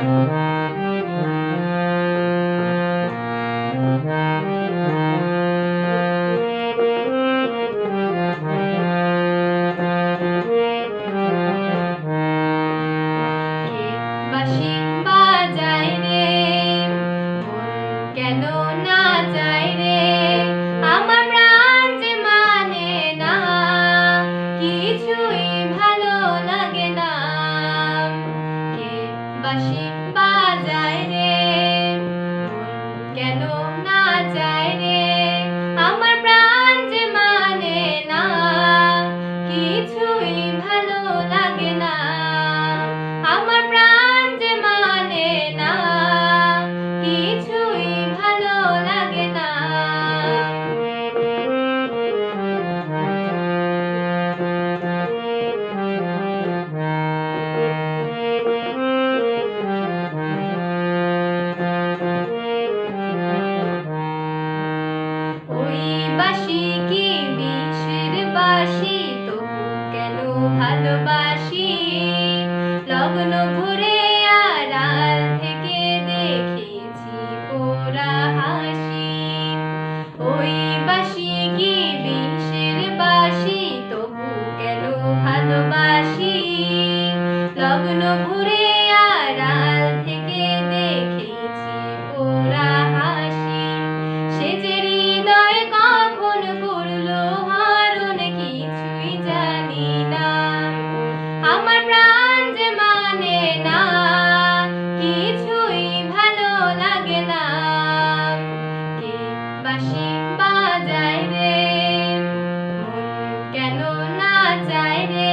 কে কেন না যায় রে? আমার প্রাণ যে মানে না কিছুই ভালো লাগে না। ভালোবাসি। লগ্ন ভরে আড়াল থেকে দেখেছি পোড়া হাসি। ওই বাসি কি বিষের বাসি তবু কেন ভালোবাসি? লগ্ন আড়াল Friday.